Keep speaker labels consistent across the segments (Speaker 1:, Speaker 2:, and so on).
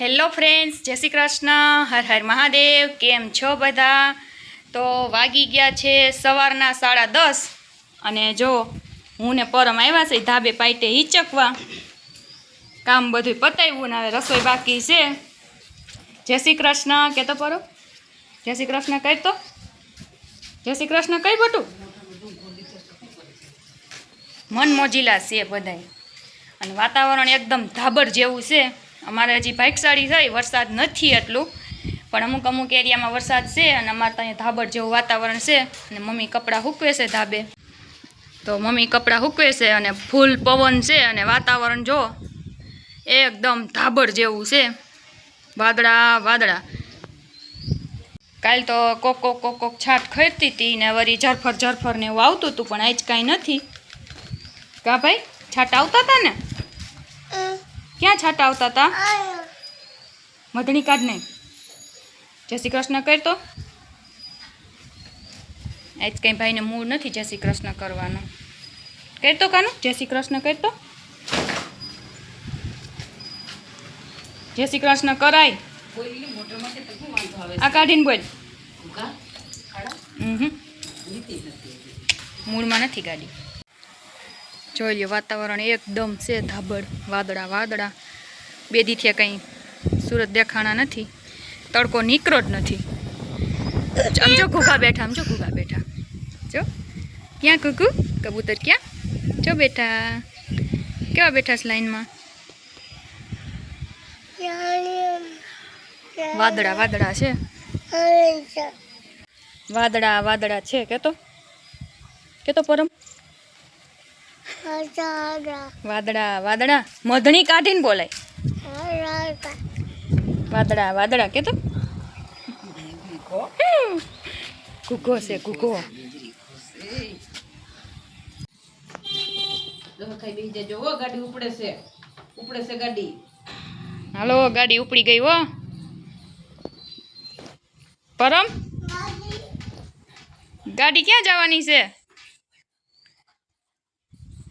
Speaker 1: Hello friends, જય શ્રી કૃષ્ણ, હર હર મહાદેવ, કેમ છો બધા? તો વાગી ગયા છે સવારના સાડા દસ અને જો હું ને પરમ આવ્યા છે, ધાબે પાઇટે હિચકવા. કામ બધું પતાવ્યું ને હવે રસોઈ બાકી છે. જય શ્રી કૃષ્ણ કહેતો પરો? જય શ્રી કૃષ્ણ કહેતો? જય શ્રી કૃષ્ણ કઈ બટું મન મોજીલા છે બધાય. અને વાતાવરણ એકદમ ધાબર જેવું છે. અમારે હજી ભાગશાળી થઈ, વરસાદ નથી એટલું. પણ અમુક અમુક એરિયામાં વરસાદ છે અને અમારે ત્યાં ધાબર જેવું વાતાવરણ છે અને મમ્મી કપડાં સૂકવે છે ધાબે. તો મમ્મી કપડાં સૂકવે છે અને ફૂલ પવન છે અને વાતાવરણ જો એકદમ ધાબર જેવું છે. વાદળા વાદળા. કાલ તો કોક કોક કોક કોક છાટ ખરતી હતી ને વળી ઝરફર જરફર ને એવું આવતું હતું, પણ આજ કાંઈ નથી. કા ભાઈ? છાટ આવતા હતા ને? ક્યાં છાંટા આવતા હતા મધણી કાઢને નહીં જય શ્રી કૃષ્ણ કરતો આજ કંઈ ભાઈને મૂળ નથી જય શ્રી કૃષ્ણ કરવાનો. કરતો કાનું? જય શ્રી કૃષ્ણ કરતો જય શ્રી કૃષ્ણ કરાય. આ કાઢીને બોલ. હમ મૂળમાં નથી ગાડી. જોઈ લ્યો વાતાવરણ એકદમ છે, ધાબળ, વાદળા વાદળા. બે દીથી કંઈ સુરત દેખાણા નથી, તડકો નીકળો જ નથી. આમ જો ઘૂઘા બેઠા, આમ જો ઘૂઘા બેઠા. જો, ક્યાં કુકુ કબૂતર ક્યાં? જો બેઠા. કેવા બેઠા છે લાઈનમાં? વાદળા વાદળા છે. વાદળા વાદળા છે, કેતો. કેતો પરમ? વાદળા. વાદળા મધણી કાઢીને બોલાય. વાદળા. વાદળા કે તો? કુકો છે કુકો.
Speaker 2: ગાડી ઉપડે છે. ઉપડે છે ગાડી.
Speaker 1: હાલો ગાડી ઉપડી ગઈ હો. પરમ? ગાડી ક્યાં જવાની છે?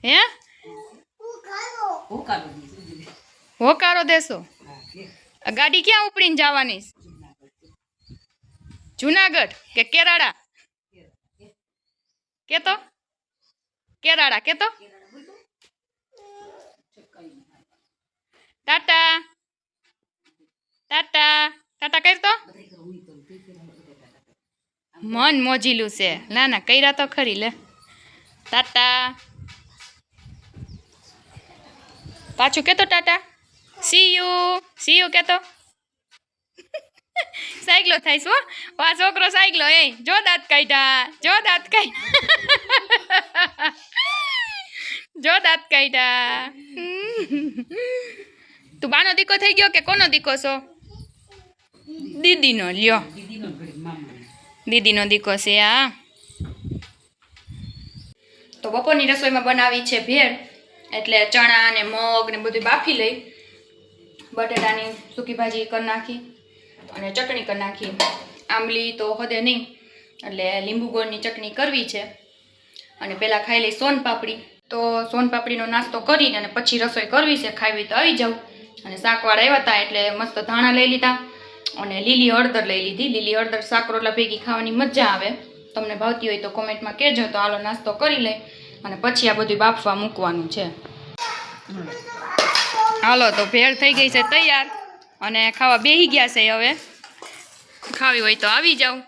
Speaker 1: હે? હોકારો દેશો. ગાડી ક્યાં ઉપડીને જવાની? જુનાગઢ કે કેરાડા કેતો? કેરાડા કેતો? ટાટા. ટાટા. ટાટા કરતો? મન મોજીલું છે. ના ના, કર્યા તો ખરી, લે. ટાટા. પાછું કેતો tata. See you see you કેતો. સાયકલો થાય છો આ છોકરો સાયકલો, એ, જો દાંત કાઢ્યા. જો દાંત કાઢ્યા. જો દાંત કાઢ્યા. તું બાનો દીકો થઈ ગયો કે કોનો દીકો છો? દીદીનો, લ્યો.
Speaker 2: દીદીનો
Speaker 1: દીકો છે આ તો બપોરની રસોઈમાં બનાવી છે ભેળ. એટલે ચણા ને મગ ને બધું બાફી લઈ, બટેટાની સૂકી ભાજી કરી નાખી અને ચટણી કરી નાખી. આંબલી તો હદે નહીં, એટલે લીંબુ ગોળની ચટણી કરવી છે. અને પહેલાં ખાઈ લઈ સોનપાપડી તો સોનપાપડીનો નાસ્તો કરીને અને પછી રસોઈ કરવી છે, ખાવી તો આવી જાઉં. અને શાકવાળા આવ્યા હતા એટલે મસ્ત ધાણા લઈ લીધા અને લીલી હળદર લઈ લીધી. લીલી હળદર શાક રોટલા ભેગી ખાવાની મજા આવે. તમને ભાવતી હોય તો કોમેન્ટમાં કહેજો. તો હાલો નાસ્તો કરી લઈ. અને પછી આ બધું બાફવા મૂકવાનું છે. હાલો તો ભેળ થઈ ગઈ છે તૈયાર. અને ખાવા બેહી ગયા છે હવે. ખાવી હોય તો આવી
Speaker 2: કેમાં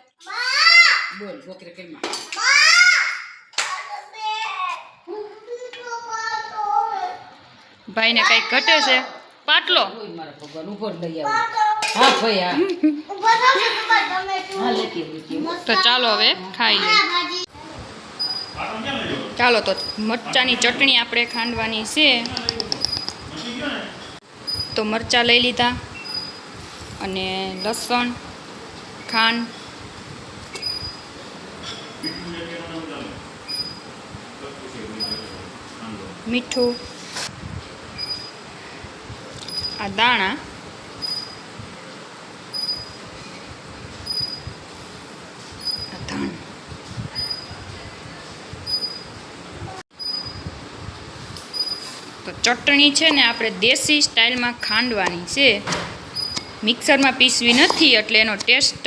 Speaker 1: ભાઈને કંઈક ઘટે છે. પાટલો. તો ચાલો હવે ખાઈ લઈએ. ચાલો તો મરચાંની ચટણી આપણે ખાંડવાની છે. તો મરચાં લઈ લીધા અને લસણ, ખાંડ. મીઠું. આ દાણા આ ધાણ તો ચટણી છે ને આપણે દેશી સ્ટાઇલમાં ખાંડવાની છે. મિક્સરમાં પીસવી નથી એટલે એનો ટેસ્ટ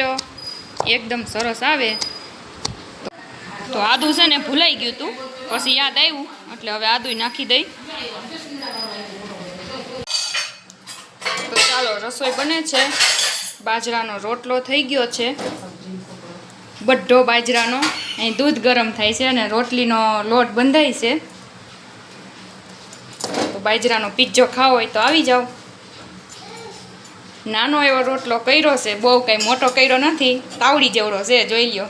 Speaker 1: એકદમ સરસ આવે. તો આદું છે ને ભૂલાઈ ગયું હતું પછી યાદ આવ્યું, એટલે હવે આદુ નાખી દઈ. તો ચાલો, રસોઈ બને છે. બાજરાનો રોટલો થઈ ગયો છે. બઢો બાજરાનો. અહીં દૂધ ગરમ થાય છે અને રોટલીનો લોટ બંધાય છે. બાજરાનો પીઝો ખાવો હોય તો આવી જાઓ. નાનો એવો રોટલો કર્યો છે, બહુ કંઈ મોટો કર્યો નથી, તાવડી જેવડો છે, જોઈ લ્યો.